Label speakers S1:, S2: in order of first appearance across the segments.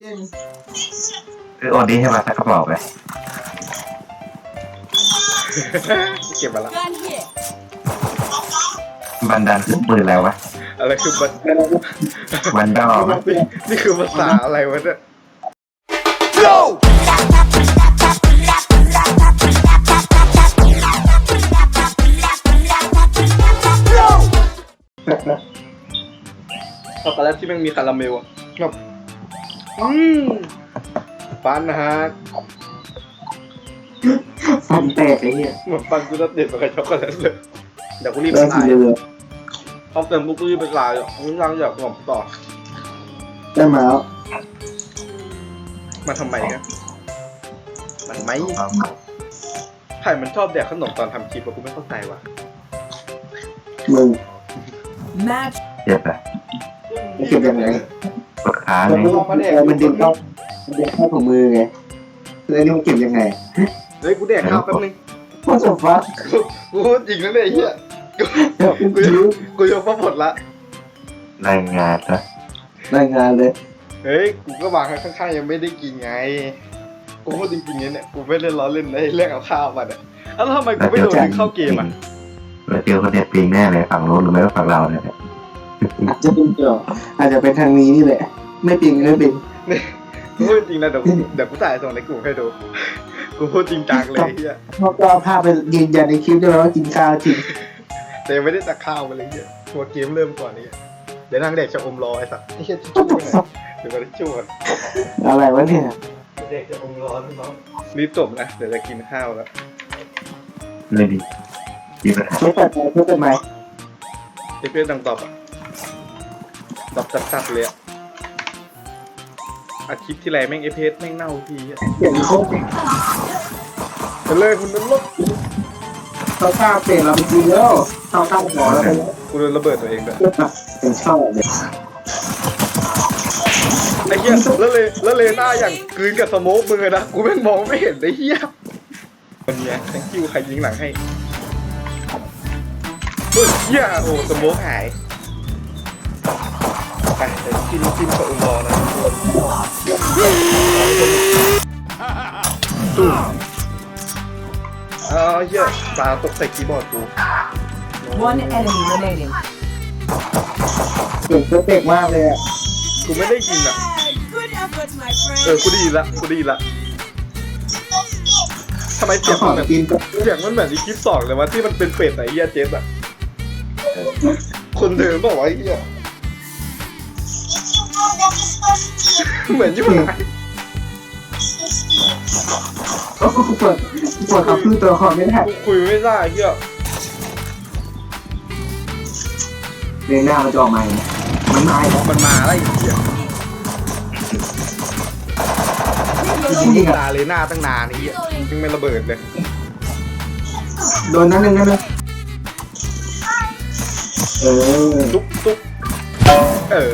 S1: คือโอนนี้ให้มาสักกระบอกเลย
S2: เก็บมาละ
S3: Gun here.
S1: บันดันคือปืนแล้ววะ
S2: อะไรคือมัน
S1: วันดอม
S2: นี่นี่คือภาษาอะไรวะเนี่ย ช็อกโกแลตที่แม่งมีคาราเมลอะแบบ อืมฟันนะฮะ
S4: ฟันแตกไอ้เหี้ย
S2: เหมือนฟันกูจะเด็ดไปกับช็อกโกแลตเลยเดี๋ยวกูรีบไป
S4: ได้
S2: ถ่า
S4: ที
S2: ย
S4: เดียว
S2: เขาเติมปุ๊บกูรีบไปถ่ายอะกูยังอยากขนมต่อ
S4: ได้มาแล้ว
S2: มาทำไมกันมันไหมใครมันชอบแดกขนมตอนทำคลิปอะกูไม่เข้าใจว่ะ
S4: มึง
S3: Match
S1: เจ็บอะ
S4: จะเก็บยังไง
S1: ปวดขา
S4: มัน
S1: เลย
S4: ดึงมันดึงเข้ามันดึงเข้าของมือไงแล้วนี่มันเก็บยังไง
S2: เฮ้ยกูแดกข้าวแป๊บนึง
S4: ว่าสฟ้า
S2: กูกูพูดจริงนะเนี่ยไอ้เฮียกู
S4: เดี๋ยว
S2: กู
S4: กูรู้
S2: กูยกมาหมดละ
S1: รายงานนะ
S4: รายงานเลย
S2: เฮ้ยกูก็วางข้างๆยังไม่ได้กินไง กูพูดจริงๆเนี่ยกูไม่ได้ล้อเล่นในเรื่องเอาข้าวมาเนี่ยแล้วทำไมกูไม่โดนดึงเข้าเกมอะ
S1: เราเจอคนเด็ดปิงแน่เลยฝั่งโน้นหรือไม่ก็ฝั่งเราเนี่ย
S4: อาจจะเป็นเกี่ยวอาจจะเป็นทางนี้นี่แหละ ไม่ปิงไม่ปิง
S2: กูพูดจริงนะเดี๋ยวกูเดี๋ยวกูถ่ายส่งในกลุ่มให้ดู กูพูดจริงจังเลยไอ้เฮีย
S4: พอก็เอาภาพไปยืนยันในคลิปด้วยว่ากินข้าวจริง
S2: แต่ยังไม่ได้ตักข้าวมาเลยไอ้เฮียหัวเกมเริ่มก่อนนี่เดี๋ยวนั่งเด็กจะอมรอไอ้สัสไอ้เฮียทิชชู่ไปไหนเดี๋ยวมาทิชชู่ก่อน
S4: อะไรวะเนี่ย
S2: เด็กจะอมรอพี่น้องรีบจบนะเดี๋ยวจะกินข้าวแล้ว
S1: เลยดีมีปัญหา
S4: ไม่ตัดใจเพื่อเป็นไหม
S2: ไอ้เพื่อนดังตอบอะ ตอบจัดๆเลยอะอาทิตย์ที่ไรแม่งไอเพจแม่งเน่าทีอะ
S4: เปลี่ยนโคตร
S2: ไปเลยคุณนั้นลบ
S4: เขาข้าวเปลี่ยนเราไปกินแล้วเขาข้าวหัวแล้วไปแล้ว
S2: กูโดนระเบิดตัวเองด้วย
S4: เป็นชอบเลย
S2: ไอ้เหี้ยแล้วเลยแล้วเลยหน้าอย่างกลืนกับสโมกมือนะกูแม่งมองไม่เห็นไอ้เหี้ยคนเนี้ย thank you ใครยิงหลังให้เฮ้ยเหี้ยโอ้สโมกหาย ไปเดี๋ยวกินกินกับอุมรอนะตู้เอาเหี้ยปลาตกใส่คีย์บอร์ดกู
S3: one enemy remaining.
S4: เปลี่ยนเพอร์เฟกต์มากเลยอะ
S2: กูไม่ได้ยินอะ
S3: Good effort, my
S2: เออกูได้ยินละ กูได้ยินละทำไมเสี
S4: เจ้าย
S2: ง
S4: ขอ
S2: มัน
S4: ง
S2: แบบ
S4: กินก็
S2: เสียงมันเหมือนในคลิปสองเลยว่าที่มันเป็นเป็ดไหนเฮียเจสอะ คนเดิมบอกว่าไอ้เฮีย เหมือนยิ่งไหน
S4: ก็เปิดเปิดเขาพึ่งตัวละครไม่ได้
S2: กูคุยไม่ได้เฮีย
S4: เรียนหน้ามันจะออกมาเนี่ยมันมาแล้ว
S2: มันมาอะไรเฮีย
S4: จริงๆอะ
S2: ตาเลยหน้าตั้งนานไอ้เฮียยังไม่ระเบิดเลย
S4: โดนนั่นนึงนั่นนึงเออ
S2: ตุ๊บตุ๊บเออ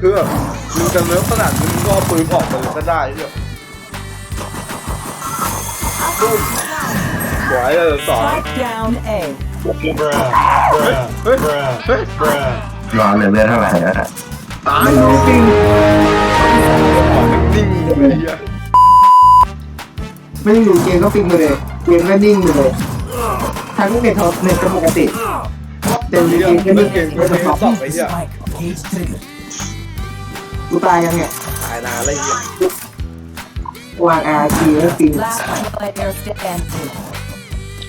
S2: คือแบบมึงจะเลิฟขนาดมึงก็เอาปืนออกมาเลยก็ได้เฮียตุ้มสวยเลยสอง
S3: Strike down A.
S2: เฮ้ยเฮ้ย
S1: รอเหลือเลือดเท่าไหร่แล้วนะ
S2: ตายจริงนิ่งเลยเฮีย
S4: ไม่ได้อยู่เกมก็ปิงไปเลยเกมก็นิ่งไปเลยทั้งเน็ตท็อปเน็ตก็ปกติเต็ม
S2: เฮีย
S4: เกมก็
S2: เล่
S4: นิ่
S2: น
S4: ง
S2: เกมกู
S4: เน็ต
S2: ไม่
S4: ท็อป
S2: ตอบไอ้เฮีย
S4: กูตายยังเนี่ย
S2: ตายนานเลยเฮียวา
S4: งอาร์ทีแล้วปิง
S3: Last player standing.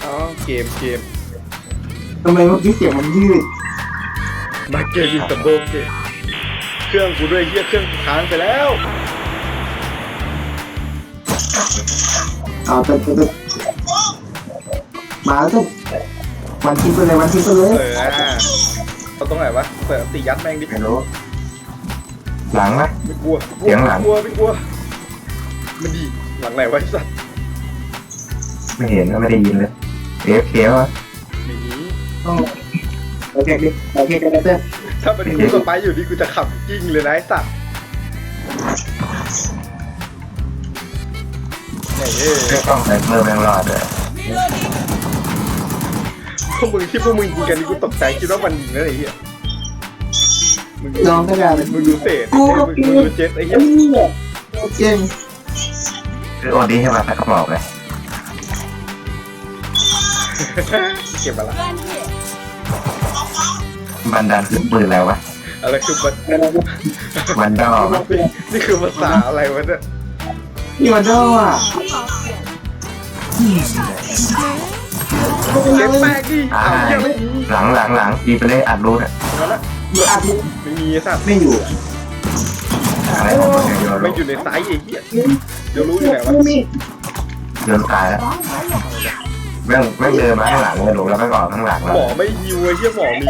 S2: อ๋อเกมเกม
S4: ทำไมเมื่อกี้เสียงมันยืด
S2: มาเกมอินสตาโบเกมเครื่องกูด้วยเฮียเครื่องค้างไปแล้ว
S4: เอาแต่แต่มาแล้วจ้ะวันทิ้งไปเลยวันทิ้งไปเลย
S2: เออเราตรงไหนวะเปิดตียัดแม่งดิ
S1: ไม่รู้หลั งนะ
S2: ไม่กลัว
S1: เสียงหลัง
S2: ไม่กลัวไม่กลัวมันดีหลังไหนไวะไอ้สัตว์
S1: ไม่เห็นก็ไม่ได้ยินเลยเอฟเควะ
S2: หนี
S4: โอเคดิโอเคกันเต้
S2: ถ้าเป็นกูกับไปอยู่นี่กูจะขับกิ้งเลยนะไอ้สัตว์เนี่ยเอ้ย
S1: เรื่องต้องใส่เพิ่มแรงรอดเลย
S2: พวกมึงที่พวกมึงยิงกันนี่กูตกใจคิดว่ามันยิงนะไอ้เหี้ย มึง
S4: น้องก็ได้
S2: มึงดูเศษ
S4: กูก็
S2: มึง
S4: ปี
S2: มึงดูเจ็ตไอ้เหี้
S4: ไอ้
S2: ย
S4: เนี่ยเก่ง
S1: คือโอดีให้มาสักกระบอกเลย
S2: เก็บมาละ
S1: บันดาลคือปืนแล้ววะ
S2: อะไรคือมัน
S1: วันดอม
S2: นี่คือภาษาอะไรวะเนี่ย
S4: พี่วันโดอะ
S2: เก็บแป้งดิ
S1: อ่า
S2: เอาเหี้ยไม่มี
S1: หลังหลังหลังดีไปเลยอัดรูน่ะ
S2: มาละ
S4: อยู่อัดมือ
S2: ไม่มีสัตว์
S4: ไม่อยู่
S1: อะไรของมึงเนี่ยโยน
S2: ไม่อยู่ในไซส์ไอ้เหี้ยเดี๋ยวรู้อยู่ไหนวะ
S4: ไม่มี
S1: โยนตายแล้วแม่งแม่งเดินมาข้างหลังเลยหลงแล้วแม่งออกข้างหลัง
S2: ห
S1: แล้ว
S2: มอไม่ฮิวไอ้เหี้ยหมอมี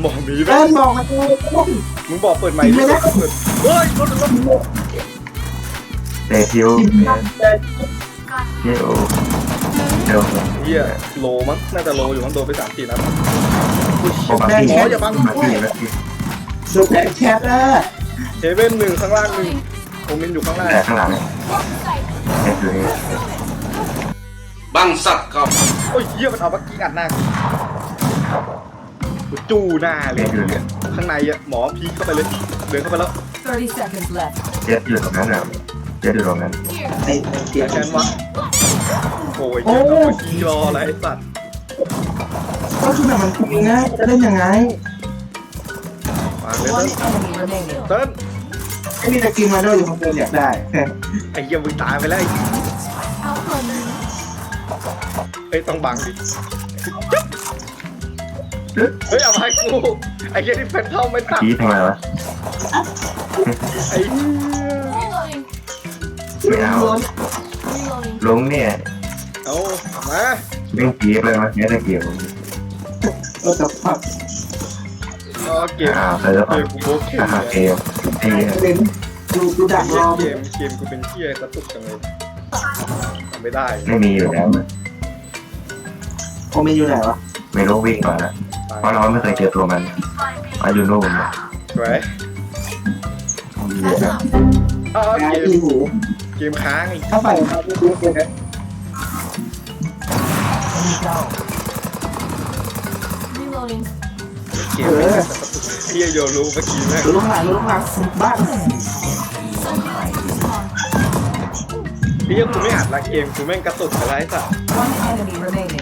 S2: หมอมี
S4: แล้
S2: นะ
S4: วบอกมาเลย
S2: มึงบอกเปิดไมค์ดิเปิดเฮ้ยรถรถ
S1: เตะทิวทิวเดี๋ยว
S2: เหี้ยโลมั้งน่าจะโลอยู่มั้งโดนไปสามสี่นัด
S1: โอบากี้โอบากี้แล้ว
S4: ดูแผนแชทนะ
S2: เฮเว่นหนึ่งข้างล่างหนึ่งโอมินอยู่ข้างล่าง
S1: แต่ข้างหลังเอ็ดเลย
S5: บังสัตว์ครับ
S2: โอ้ยเหี้ยมันเอาบักกี้อัดหน้ากูกูจู้หน้าเล
S1: เอ็
S2: ย
S1: ดอยู่เนี่ย
S2: ข้างในอะหมอพีคเข้าไปเลย เดินเข้าไปแล้ว
S3: 30 seconds left.
S1: เจ็ดอยู่ตรงนั้นอะเจ็ดอยู่ตรงนั้น
S4: ไอ้เสีย
S2: แคนวะโอ้ยเหี้ยเอาบักกี้รออะไรไอ้สัตว์
S4: ก็คือแบบมันคุยง่ายจะเล่นยังไง
S2: มาเลย
S3: One
S2: เติ้ล
S3: enemy remaining.
S2: เติ้ล
S4: ไอ้นี่จะกินมาโดอยู่คนเดียวอยากได้
S2: ไอ้เหี้ยมึงตายไปแล้วไอ้เอ้ยต้องบังดิเฮ้ยเอาไปกูไอ้เหี้ยที่แฟนเท่าไม่ตัด
S1: ชี้ทำไมวะ
S2: ไอ้เหี้ย
S1: ไม่เอาลุงเนี่ย
S2: เอามา
S1: เรื่องกีบเลยมั้ยเนี่ยตะเกีย บ
S4: เออแต่ผัก
S2: อ๋อเกม
S1: อ่าเซิร์ฟ
S2: เกมกูโบกเกม
S1: อ่า
S2: เนี่ย
S1: เกมเกม
S4: เล่นดูดูดักรอ
S2: เกมเกมกูเป็นเที่ยกระตุกจังเลยทำไม่ได้
S1: ไม่มีอยู่แล้ว
S4: โอเมนอยู่ไหนวะ
S1: ไม่รู้วิ่งก่อนนะเพราะเราไม่เคยเจอตัวมันมาอยู่นู่นนะ
S2: สวยอ๋อ
S4: แอ
S2: เก
S4: ร์
S2: ม
S4: ที่หู
S2: เกมค้างไอ้
S4: ถ้าใส่มาไม่รู้เป็นไง
S2: เกมไม่กระตุกเที่ยโยรู้เมื่อกี้แม่ง
S4: ดูลูกหลานดูลูกหลานบ้าน
S2: พี่ยังกูไม่อัดละเกมกูแม่งกระตุกอะไรสัก
S3: One enemy remaining.